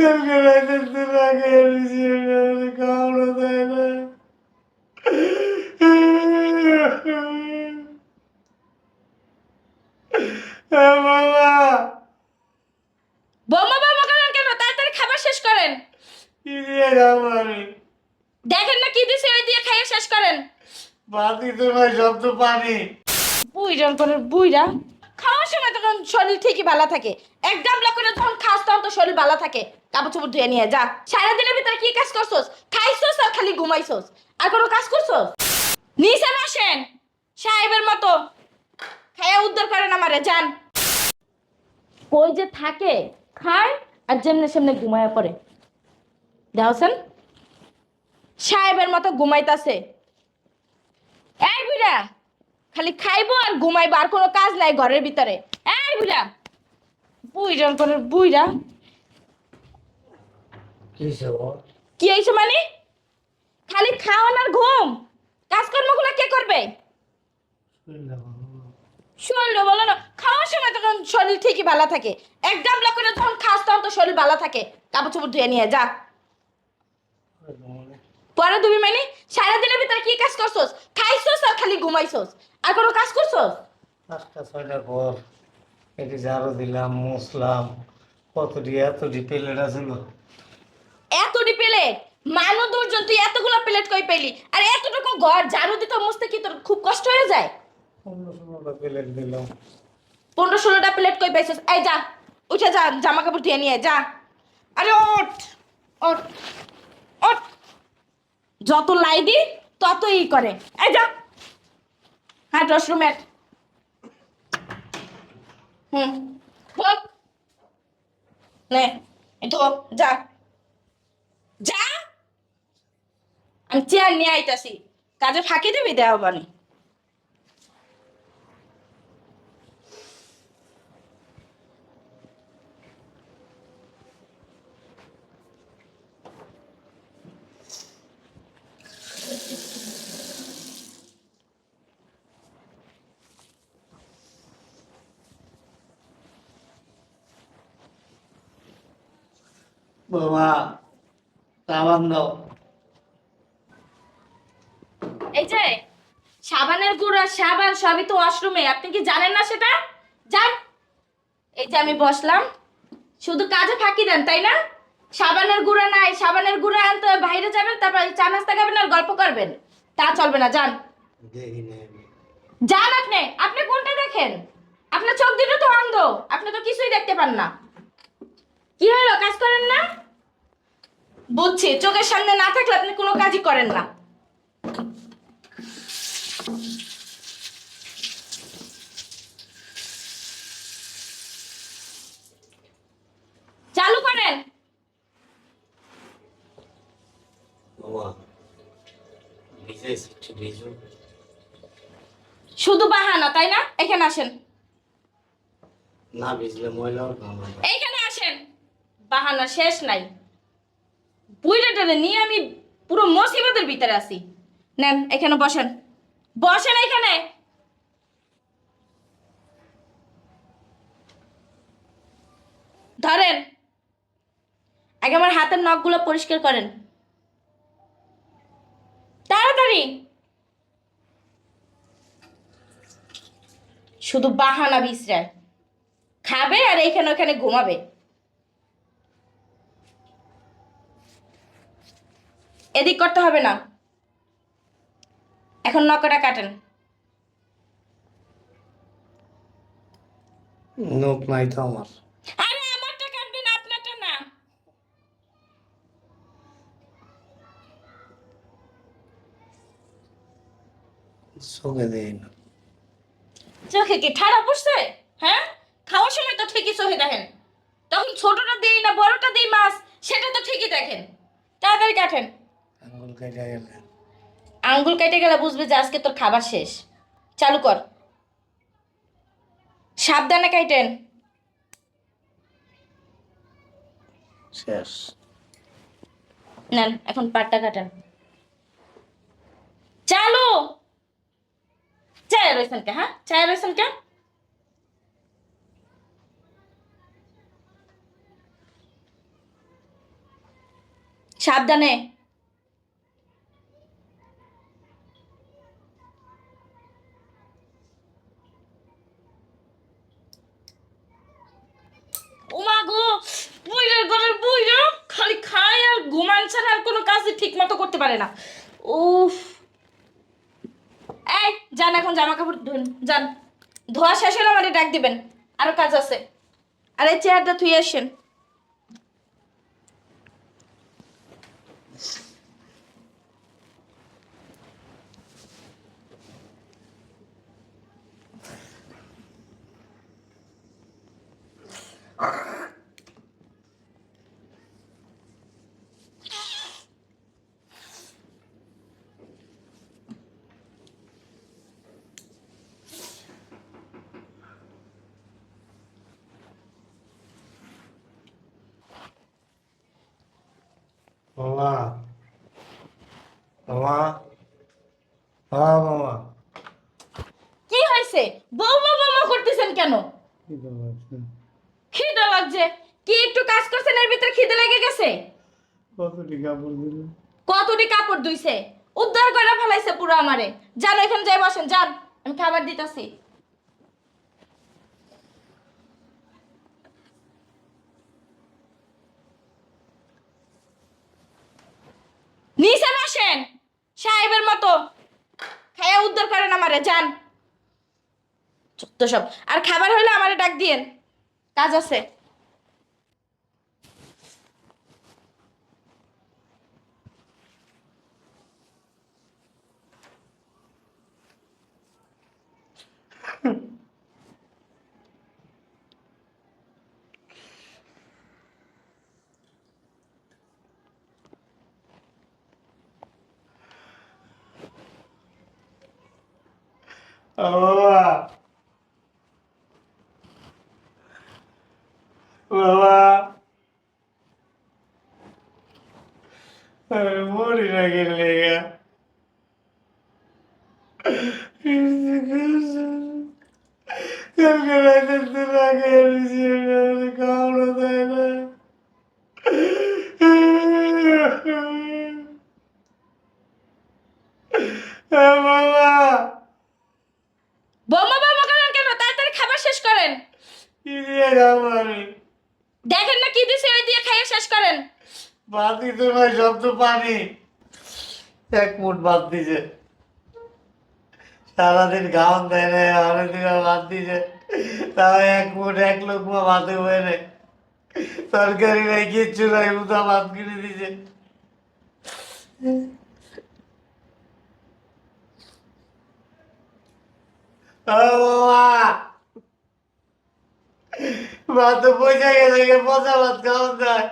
তো লাগে খাওয়ানো দেয় না হ্যাঁ, বাবা বোমা বোমা করেন কেন? তাড়াতাড়ি খাবার শেষ করেন। কি দিয়ে খাব আমি দেখেন না কি দিছে ওই দিয়ে খাইয়ে শেষ করেন। বাতি তো ভাই সব তো পানি। বুইরা করে বুইরা। খাওয়ার সময় তখন শরীর ঠিকই ভালো থাকে। এক গামলা করে যখন খাস তখন তো শরীর ভালো থাকে। কাপড় চোপড় ধুয়ে নিয়ে যা। সারাদিনের ভিতরে কি কাজ করছস? খাইছস আর খালি ঘুমাইছস? আর কোনো কাজ করছস? নিচে বসেন, সাহেবের মতো। খাইয়া উদ্ধার করেন আমারে, যান। কই যে থাকে খায় আর যেমনে সেমনে ঘুমায়া পড়ে। দেখছেন? সাহেবের মতো ঘুমাইতাছে। এই বুড়া খালি খাইবো আর ঘুমাইবো আর কোনো কাজ নাই ঘরের ভিতরে। এই বুড়া বুইরা করে বুইরা কি হয়েছে মানে? খালি খাওয়ান আর ঘুম। কাজকর্মগুলো কে করবে? শুনলো বলো না। খাওয়ার সময় তখন শরীর ঠিকই ভালো থাকে। এক গামলা করে যখন খাস তখন তো শরীর ভালো থাকে। কাপড় চোপড় ধুয়ে নিয়ে যা। পরে তুমি মানে? সারাদিনের ভিতরে কি কাজ করছস? খাইছস আর খালি ঘুমাইছস? আর কোনো কাজ করছ পাঁচটা ছয়টার পর এটি ঝাড়ু দিলাম মুছলাম। কতটি এতটি প্লেট আছিল এতটি প্লেট? মানো দুর্জন তুই এতগুলো প্লেট কই পেলি? আর এতটুকু ঘর ঝাড়ু দিতে মুছতে কি তোর খুব কষ্ট হয়ে যায়? পনেরো ষোলোটা প্লেট দিলাম। পনেরো ষোলোটা প্লেট কই পাইছিস? এই যা উঠে যা জামা কাপড় ধুয়ে নিয়ে যা। আরে ওঠ ওঠ ওঠ। যত লাই দি তত ই করে। এই যা। হ্যাঁ ওয়াশরুমের হুম নে তো, যা। আমি চেয়ার নিয়ে আইতাছি। কাজে ফাঁকি দিবি দেওয়া বানি। বাবা সাবান দাও। এই যে সাবানের গুঁড়া সাবান সবই তো ওয়াশরুমে আপনি কি জানেন না সেটা? যান। এই যে আমি বসলাম। শুধু কাজে ফাঁকি দেন তাই না? সাবানের গুঁড়া নাই সাবানের গুঁড়া আনতে বাইরে যাবেন তারপর চা নাস্তা খাবেন আর গল্প করবেন। তা চলবে না যান। যান আপনি আপনি কোনটা দেখেন? আপনার চোখ দুটো তো অন্ধ আপনি তো কিছুই দেখতে পান না। কি হলো কাজ করেন না? বুঝছি চোখের সামনে না থাকলে আপনি কোনো কাজই করেন না। চালু করেন। শুধু বাহানা তাই না? এখানে আসেন। না ভিজলে ময়লা এইখানে আসেন। বাহানা শেষ নাই। বুইটাটারে নিয়ে আমি পুরো মুসিবতের ভিতরে আছি। নেন, এখানে বসেন। বসেন এখানে। ধরেন, আগে আমার হাতের নখগুলো পরিষ্কার করেন। তাড়াতাড়ি। শুধু বাহানা বিশ্রায়। খাবে আর এইখানে ওখানে ঘুমাবে। এদিক করতে হবে না। এখন নকটা কাটেন। নোক নাই তো আমার। আরে আমারটা কাটবেন আপনারটা না। চোখে দেই না। চোখে কি ঠাড়া পড়ছে? হ্যাঁ? খাওয়ার সময় তো ঠিকই চোখে দেখেন। তখন ছোটটা দিই না বড়টা দিই মাছ সেটা তো ঠিকই দেখেন। তাড়াতাড়ি কাটেন। কেটে গেলে। আঙ্গুল কেটে গেলে বুঝবে যে আজকে তোর খাবার শেষ। চালু কর। সাবধানে কাইটেন। শেষ। নেন এখন পাটটা কাটেন। চালু! চায় রয়েছেন কে হ্যাঁ? চায় রয়েছেন কে? সাবধানে ওমা গো বুইড়ার ঘরের বুইড়া খালি খায় আর ঘুমান ছাড়া আর কোনো কাজই ঠিক মতো করতে পারে না। উফ। এই, যান এখন জামা কাপড় ধুন, যান। ধোয়া শেষ হলে আমাদের ডাক দিবেন। আরও কাজ আছে। আরে চেয়ারটা ধুয়ে আসেন। মামা। মামা। হ্যাঁ মামা। কি হয়েছে? বৌমা বৌমা করতেছেন কেন? কি খবর আছে? খিদে লাগছে? কি একটু কাজ করছেন এর ভিতরে খিদে লেগে গেছে? কতটি কাপড় দিল? কতটি কাপড় ধুইছে? উদ্ধার করে ফেলাইছে পুরো আমারে। যান এখানে যাই বসেন যান। আমি খাবার দিতেছি নিচে বসেন সাহেবের মতো খাইয়া আমারে যান। তো সব। আর খাবার হলে আমারে ডাক দিয়েন। কাজ আছে। বাবা বাবা মরি না গেলে কালকে রাতে তো লাগে খাওয়ানো দেয় না বাবা বোমা বোমা করেন কেন তাড়াতাড়ি খাবার শেষ করেন দেখেন না কি দিছে, ওই দিয়ে খাইয়ে শেষ করেন। ভাত দিতে ভাই সব তো পানি। এক মুঠ ভাত দিছে। সারাদিন খাওয়ান দেয় না ভাত দিছে। তাও এক মুঠ, এক লোক ভাতে হয়ে নেই। তরকারি নাই, কিচ্ছু নাই উদা ভাত কিনে দিছে। ও বাবা! ভাত তো বোঝা গেছে পচা ভাত খাওয়া যায়